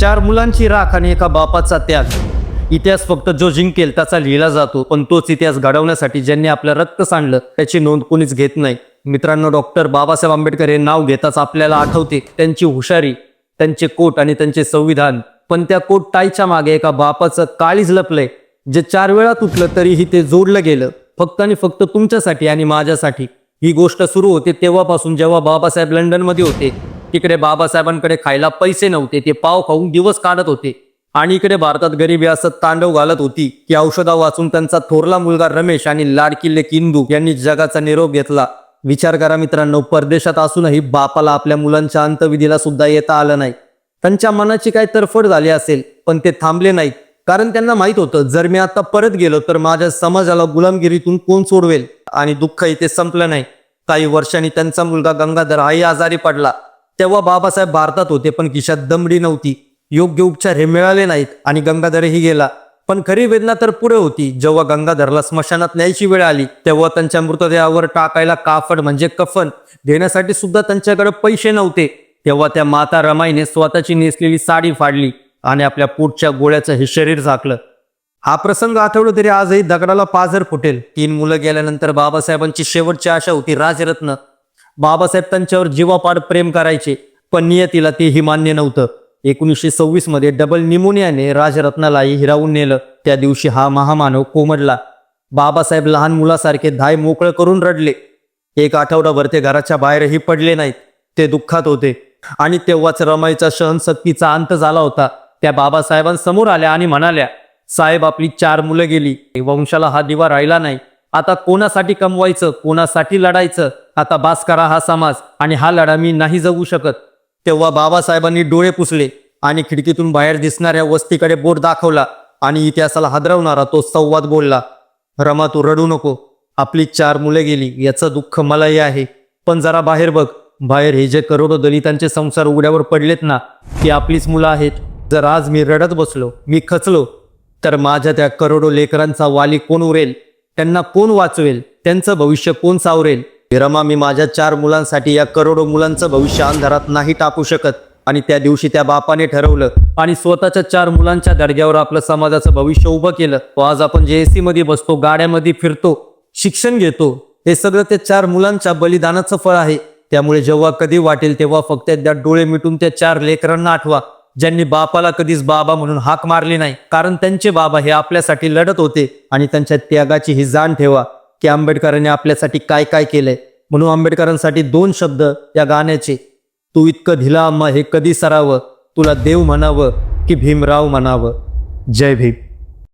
चार मुलांची राख आणि एका बापाचा त्याग. इतिहास फक्त जो जिंकेल त्याचा लिहिला जातो. पण तोच इतिहास घडवण्यासाठी ज्यांनी आपलं रक्त सांडलं त्याची नोंद कोणीच घेत नाही. मित्रांनो डॉक्टर बाबासाहेब आंबेडकर हे नाव घेताच आपल्याला आठवते. त्यांची हुशारी त्यांचे कोट आणि त्यांचे संविधान. पण त्या कोट टाईच्या मागे एका बापाचं काळीज लपलंय. जे चार वेळा तुटलं तरीही ते जोडलं गेलं. फक्त आणि फक्त तुमच्यासाठी आणि माझ्यासाठी. ही गोष्ट सुरू होते तेव्हापासून जेव्हा बाबासाहेब लंडनमध्ये होते. तिकडे बाबासाहेबांकडे खायला पैसे नव्हते ते पाव खाऊन दिवस काढत होते. आणि इकडे भारतात गरिबी असं तांडव घालत होती. की औषधा वाचून त्यांचा थोरला मुलगा रमेश आणि लाडकिल्ले किंदू यांनी जगाचा निरोप घेतला. विचार करा मित्रांनो परदेशात असूनही बापाला आपल्या मुलांच्या अंतविधीला सुद्धा येता आलं नाही. त्यांच्या मनाची काय तरफड झाली असेल पण ते थांबले नाहीत. कारण त्यांना माहीत होतं जर मी आता परत गेलो तर माझ्या समाजाला गुलामगिरीतून कोण सोडवेल? आणि दुःख इथे संपलं नाही. काही वर्षांनी त्यांचा मुलगा गंगाधर हाही आजारी पडला. तेव्हा बाबासाहेब भारतात होते पण खिशात दमडी नव्हती. योग्य उपचार हे मिळाले नाहीत आणि गंगाधरही गेला. पण खरी वेदना तर पुढे होती. जेव्हा गंगाधरला स्मशानात न्यायची वेळ आली तेव्हा त्यांच्या मृतदेहावर टाकायला काफड म्हणजे कफन देण्यासाठी सुद्धा त्यांच्याकडे पैसे नव्हते. तेव्हा त्या माता रमाईने स्वतःची नेसलेली साडी फाडली आणि आपल्या पोटच्या गोळ्याचं हे शरीर झाकलं. हा प्रसंग आठवलं तरी आजही दगडाला पाझर फुटेल. तीन मुलं गेल्यानंतर बाबासाहेबांची शेवटची आशा होती राजरत्न. बाबासाहेब त्यांच्यावर जीवापाड प्रेम करायचे पण नियतीला तेही मान्य नव्हतं. एकोणीसशे सव्वीसमध्ये डबल निमोनियाने राजरत्नालाही हिरावून नेलं. त्या दिवशी हा महामानव कोमडला. बाबासाहेब लहान मुलासारखे धाय मोकळं करून रडले. एक आठवडाभर ते घराच्या बाहेरही पडले नाहीत. ते दुःखात होते. आणि तेव्हाच रमाईचा सहनशक्तीचा अंत झाला होता. त्या बाबासाहेबांसमोर आल्या आणि म्हणाल्या साहेब आपली चार मुलं गेली. वंशाला हा दिवा राहिला नाही. आता कोणासाठी कमवायचं? कोणासाठी लढायचं? आता बास करा हा समाज आणि हा लढा मी नाही जगू शकत. तेव्हा बाबासाहेबांनी डोळे पुसले आणि खिडकीतून बाहेर दिसणाऱ्या वस्तीकडे बोट दाखवला आणि इतिहासाला हादरवणारा तो संवाद बोलला रमा तू रडू नको. आपली चार मुले गेली याचं दुःख मलाही आहे. पण जरा बाहेर बघ. बाहेर हे जे करोडो दलितांचे संसार उघड्यावर पडलेत ना ती आपलीच मुलं आहेत. जर आज मी रडत बसलो मी खचलो तर माझ्या त्या करोडो लेकरांचा वाली कोण उरेल? त्यांना कोण वाचवेल? त्यांचं भविष्य कोण सावरेल? रमा मी माझ्या चार मुलांसाठी या करोडो मुलांचं भविष्य अंधारात नाही टाकू शकत. आणि त्या दिवशी त्या बापाने ठरवलं आणि स्वतःच्या चार मुलांच्या दर्ग्यावर आपलं समाजाचं भविष्य उभं केलं. तो आज आपण जे एसी मध्ये बसतो गाड्यामध्ये फिरतो शिक्षण घेतो. हे सगळं त्या चार मुलांच्या बलिदानाचं फळ आहे. त्यामुळे जेव्हा कधी वाटेल तेव्हा फक्त एकदा डोळे मिटून त्या चार लेकरांना आठवा. ज्यांनी बापाला कधीच बाबा म्हणून हाक मारली नाही. कारण त्यांचे बाबा हे आपल्यासाठी लढत होते आणि त्यांच्या त्यागाची ही जाण ठेवा. की आंबेडकरांनी आपल्यासाठी काय काय केलंय? म्हणून आंबेडकरांसाठी दोन शब्द या गाण्याचे. तू इतकं धिला अम्मा हे कधी सरावं? तुला देव म्हणावं की भीमराव म्हणावं? जय भीम.